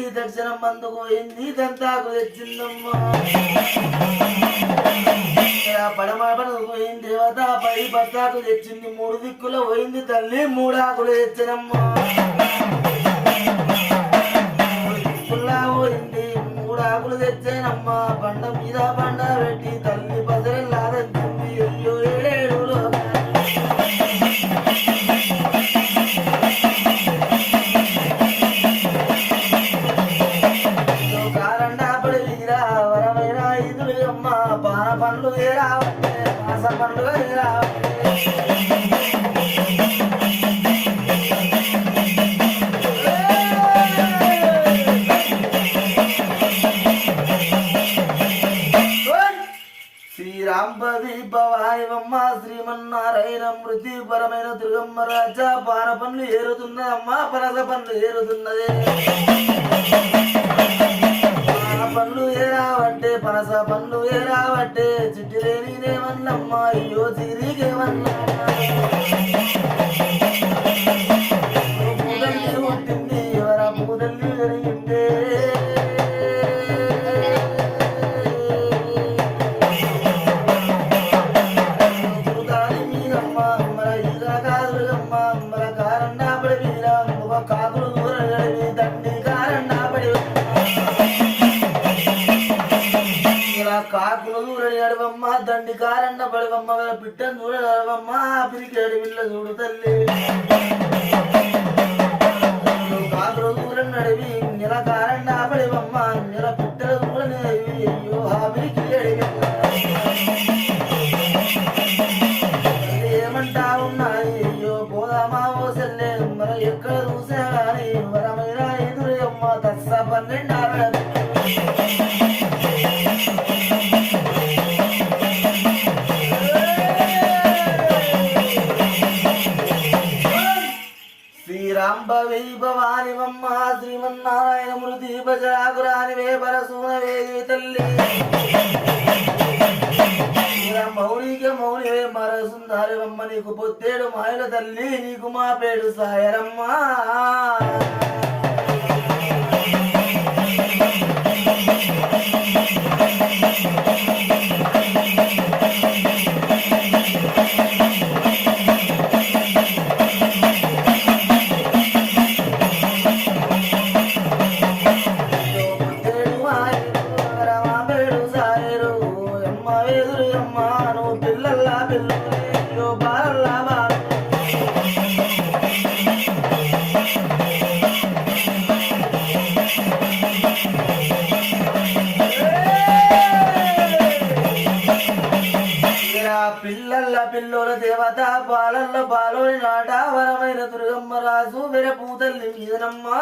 తెచ్చింది దక్షిణం మందుకు పోయింది దంతాకు తెచ్చిందమ్మా? ఇలా పోయింది దేవత పై పట్టాకు తెచ్చింది మూడు దిక్కుల పోయింది తల్లి మూడాకులు తెచ్చినమ్మా. పోయింది మూడాకులు తెచ్చానమ్మా. బండ మీద బండ పెట్టి దుర్గమ్మ రాజా పాన పనులు ఏరుతున్నదమ్మా పనస పనులు ఏరుతున్నదే. పాన పనులు ఏరావట్టే పనస పనులు ఏరావట్టే చిట్టి లేనిదేమన్నమ్మా అయ్యో చిరిగేమన్నా కాకులు దూరని అడవమ్మ దండి కారన్న పడవమ్మ బిడ్డ పిట్టను అడవమ్మ పిరికి అడవిల్ల చూడు తల్లి. కాకులు దూరం అడవి నెల కారన్న పడవమ్మ నెల పిట్టలు దూరని అయ్యో ఆ పిరికి ఏమంటా మృతి భజరాగురాని వే పరసూన వేది తల్లి మౌలిక మౌలివే మర సుందరమ్మ నీకు పొత్తేడు మాయల తల్లి నీకు మా పేడు సాయరమ్మా. దుర్గమ్మ రాజు వెరపూతల్లి మీదనమ్మా.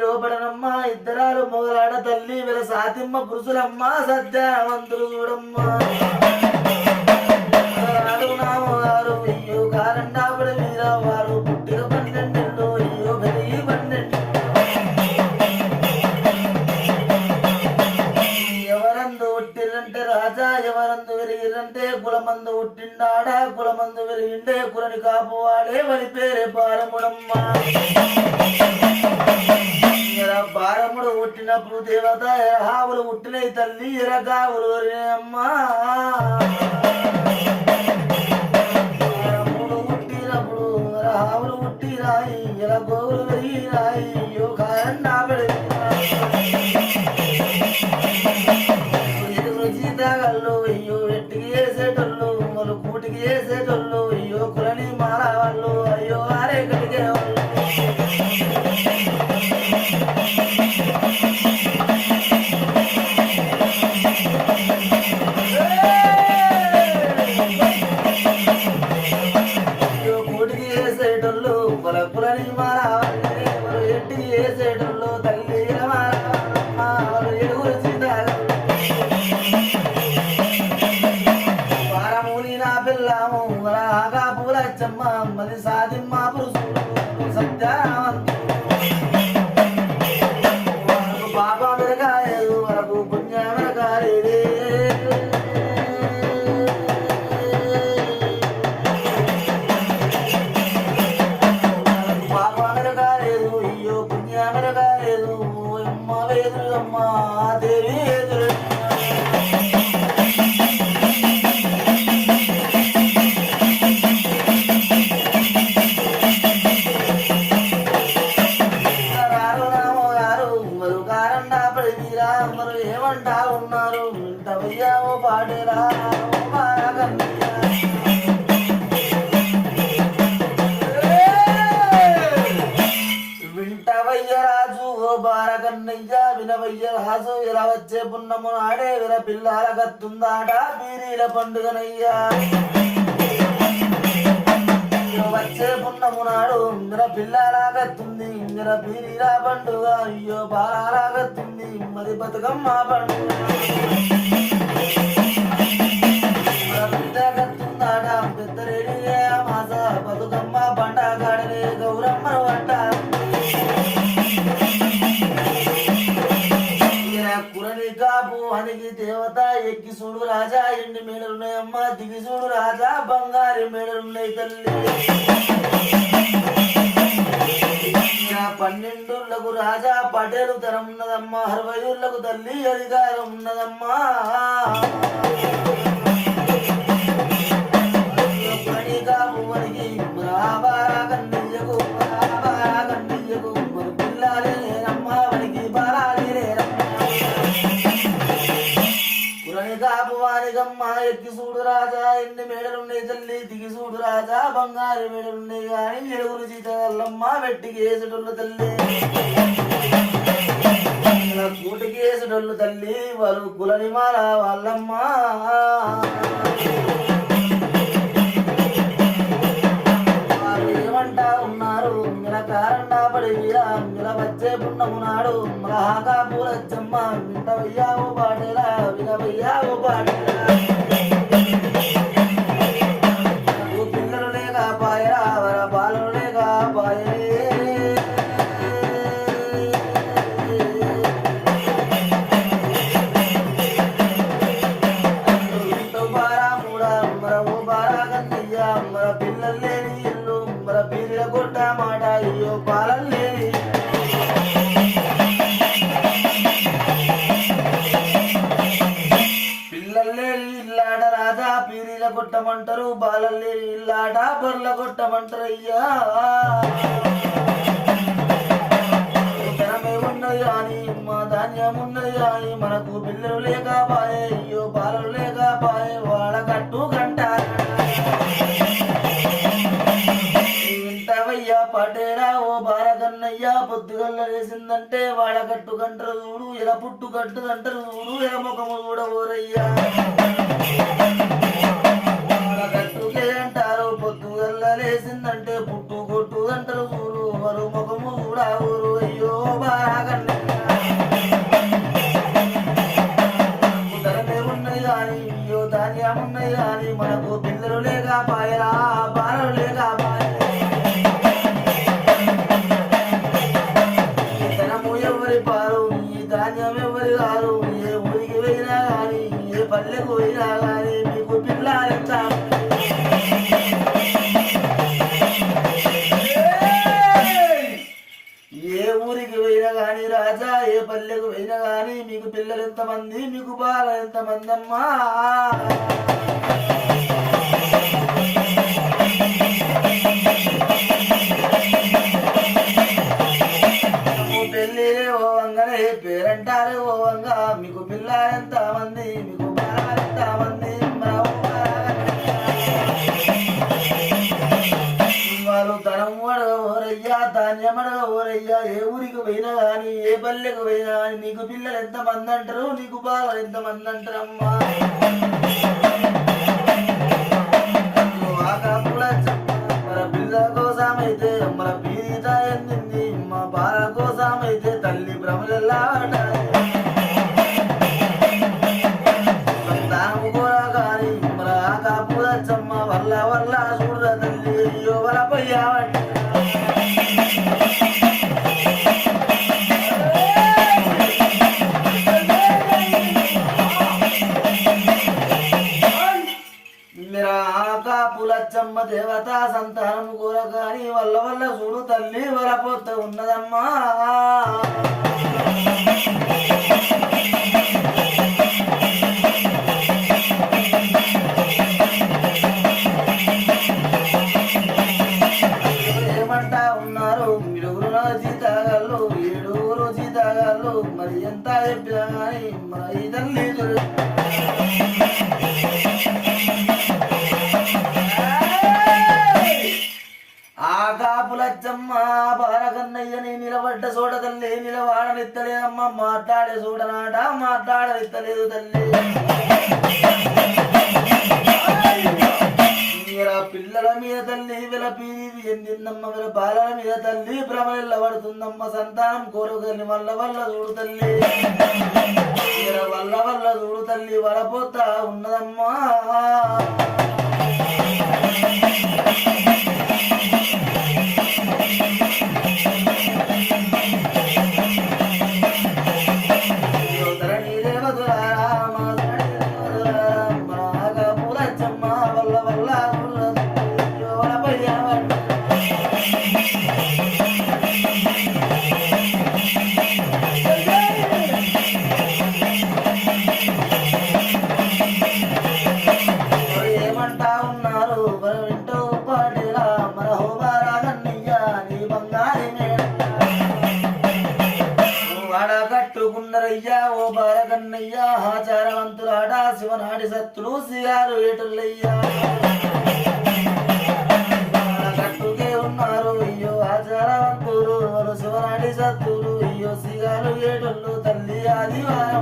లోపడనమ్మా ఇద్దరాలు మొగలాడ తల్లి వీళ్ళ సాతిమ్మ పురుషులమ్మ సత్యావంతులు చూడమ్మా. అడుగునామగారు అయ్యో కారణపడి మీద వారు పుట్టిన పన్నెండు అయ్యో పెరిగి పన్నెండు. ఎవరందు ఉట్టిరంటే రాజా ఎవరందు వెలిగిరంటే కులమందు పుట్టిండాడ కులమందు వెలిగిండే కులని కాపువాడే వలి పేరే బాలముడమ్మ బారముడు పుట్టినప్పుడు దేవత హావులు పుట్టినయి తల్లి ఎరగావులు అమ్మా. బారముడు పుట్టినప్పుడు ఎరహావులు పుట్టిరాయి ఎర గోవులు పెరిగిరాయి యోగా కారణాపడి మది సాధిమ్మ పురుషుడు వినవయ్య రాజు వచ్చే పున్నము నాడే విర పిల్లాల కత్తుందాట. బీరీల పండుగనయ్యా. వచ్చే పున్నము నాడు ఇంద్ర పిల్లలాగత్తుంది ఇందిర బీరీల పండుగ అయ్యో బాలాగత్తుంది మరి బతుకమ్మ పండుగ. పెద్ద పెద్దరేడి అమ్మ దిగి చూడు రాజా బంగారు మెడలున్నాయి తల్లి. పన్నెండులకు రాజా పటేలు తరం ఉన్నదమ్మా అరవై ఏళ్ళకు తల్లి అధికారం ఉన్నదమ్మా. కాపు ఎక్కి చూడు రాజా ఎన్ని మేడలున్నాయి తల్లి దిగి చూడు రాజా బంగారు మేడలున్నాయి కానీ ఎడుగురు చీతల్లమ్మ వెట్టికి వేసేటోళ్ళు తల్లి. కూటికి వేసేటోళ్ళు తల్లి వాళ్ళు కులని మారా వాళ్ళమ్మా వచ్చే పున్నము నాడు మలహాగా పూలచ్చమ్మ వింటవయ్యావు పాటేలా వినవయ్యావు పాటేలా నాకు అంటే వాడకట్టు గంటలు చూడు ఇలా పుట్టు కట్టు అంటారు చూడు ఇలా ముఖము చూడబోరయ్యా వాడకట్టుకే అంటారు పొద్దుగల్ల లేసిందంటే పుట్టు కొట్టు గంటలు చూడు మరో ముఖము చూడవురు ఏ ఊరికి పోయినా కానీ రాజా ఏ పల్లెకు పోయినా కానీ మీకు పిల్లలు ఎంతమంది మీకు బాల ఎంతమంది అమ్మా ఉన్నదయ్యా ఏ ఊరికి పోయినా కానీ ఏ పల్లెకు పోయినా కానీ నీకు పిల్లలు ఎంతమంది అంటారు నీకు బాగా ఎంతమంది అంటారమ్మా. మన పిల్ల మన పీడిత ఎందింది. మా బాల కోసమైతే తల్లి భ్రమలెల్లా దేవత సంతానం కూర కాని వల్ల వల్ల చూడు తల్లి వరపోత ఉన్నదమ్మా. ఏమంటా ఉన్నారు? మిరుగురు జీతగాళ్ళు ఏడుగురు జీతగాళ్ళు మరి ఎంత చెప్పినా కానీ మన తల్లి కాపులచ్చమ్మ బాలకన్నయ్యని నిలబడ్డ చూడ తల్లి నిలవాడనిత్తలేదమ్మ మాట్లాడే చూడనాట మాట్లాడనిత్తలేదు తల్లి. పిల్లల మీద తల్లి విల పీరి ఎందిందమ్మ విల బాలల మీద తల్లి భ్రమ పడుతుందమ్మ సంతానం కోరుకల్ని వల్ల వల్ల చూడు తల్లి. వల్ల వల్ల చూడు తల్లి వరపోతా ఉన్నదమ్మా. సిగారు తల్లి ఆదివారం.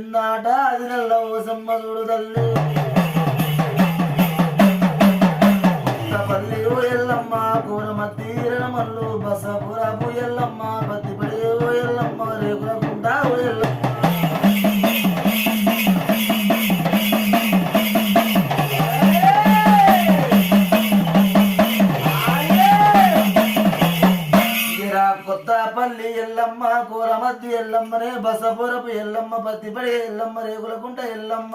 ఆటలకు అది నల్ల ఓసమ్మ చూడు తల్లి. పల్లి ఎల్లమ్మ కూరమతి మల్లు బసపురపు ఎల్లమ్మ పత్తిపడి ఎల్లమ్మ రేకులకుంటా ఎల్లమ్మ. ఎల్లమ్మ పత్తిపడి ఎల్లమ్మ రేగులకుంట ఎల్లమ్మ.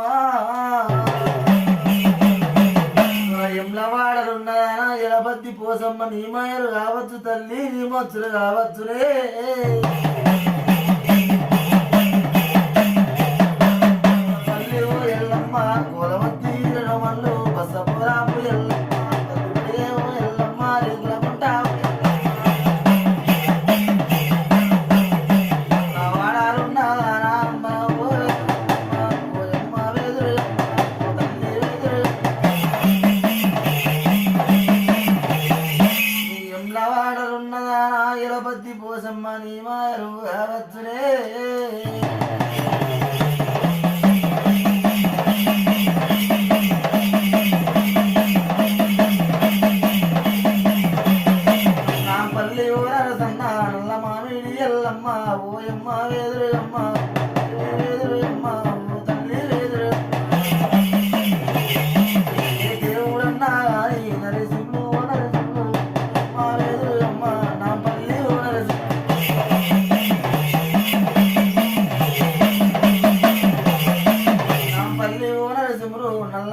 ఎమ్లవాడలున్నదానా ఎలబద్ది పోసమ్మ నీమాయలు కావచ్చు తల్లి నీమొచ్చులు కావచ్చులే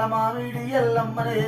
மாவிடியல் அம்மனே